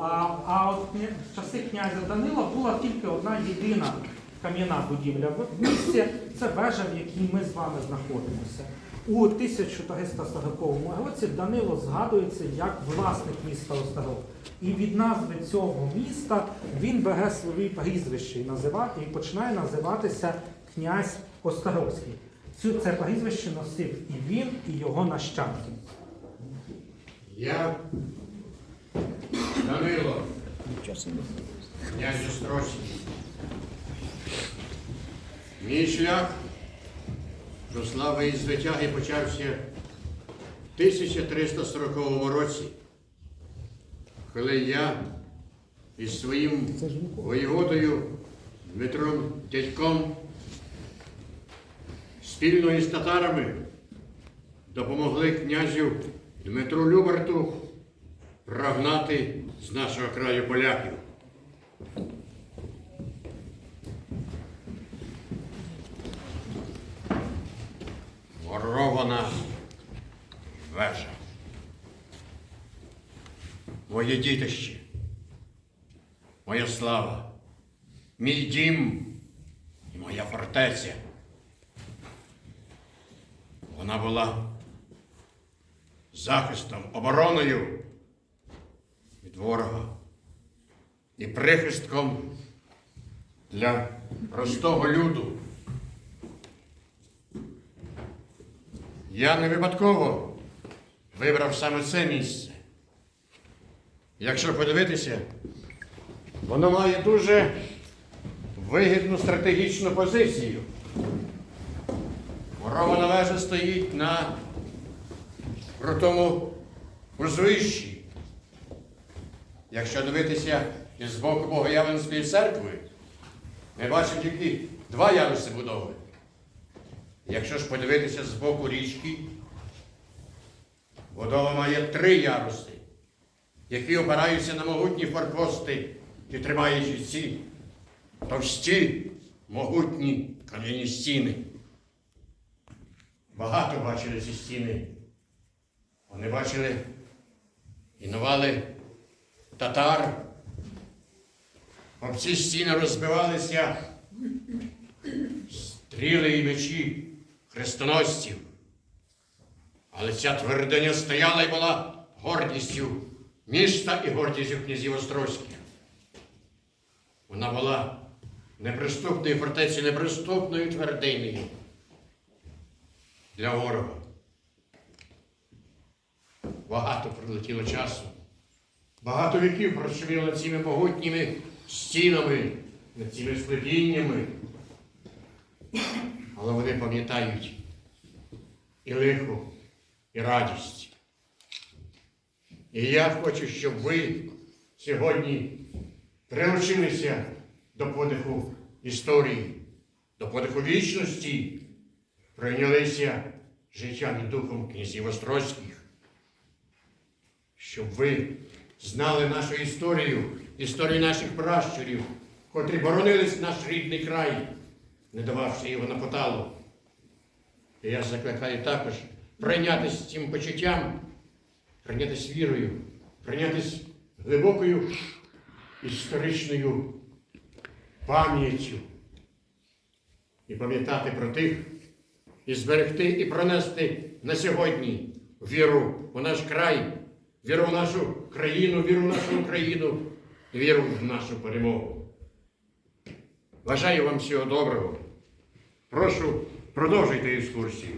А, а от в часи князя Данила була тільки одна єдина кам'яна будівля в місті. Це вежа, в якій ми з вами знаходимося. У 1340 році Данило згадується як власник міста Острог. І від назви цього міста він бере свої прізвище і, починає називатися князь Острогський. Цю це прізвище носив і він, і його нащадки. Я Данило, князь Острозький. Мій шлях до слави і звитяги почався в 1340 році, коли я із своїм воєводою Дмитром Дядьком спільно із татарами допомогли князю Дмитру Любарту прогнати з нашого краю поляків. Ворована вежа. Моє дітище, моя слава, мій дім і моя фортеця. Вона була захистом, обороною ворога і прихистком для простого люду. Я не випадково вибрав саме це місце. Якщо подивитися, воно має дуже вигідну стратегічну позицію. Ворована вежа стоїть на крутому узвищі. Якщо дивитися із боку Богоявленської церкви, ми бачимо тільки два яруси будови. Якщо ж подивитися з боку річки, будова має три яруси, які опираються на могутні форпости, і тримаючи ці товсті, могутні кам'яні стіни. Багато бачили ці стіни. Вони бачили і навали татар. Об ці стіни розбивалися стріли і мечі хрестоносців. Але ця твердиня стояла і була гордістю міста і гордістю князів Острозьких. Вона була неприступною фортецею, неприступною твердинею для ворога. Багато пролетіло часу. Багато віків прошуміло цими могутніми стінами, над цими склепіннями. Але вони пам'ятають і лихо, і радість. І я хочу, щоб ви сьогодні прилучилися до подиху історії, до подиху вічності, прийнялися життям і духом князів Острозьких, щоб ви знали нашу історію, історію наших пращурів, котрі боронились наш рідний край, не дававши його на поталу. І я закликаю також прийнятися цим почуттям, прийнятися вірою, прийнятися глибокою історичною пам'яттю і пам'ятати про тих, і зберегти, і пронести на сьогодні віру у наш край, віру в нашу країну, віру в нашу Україну, віру в нашу перемогу. Бажаю вам всього доброго. Прошу, продовжуйте екскурсію.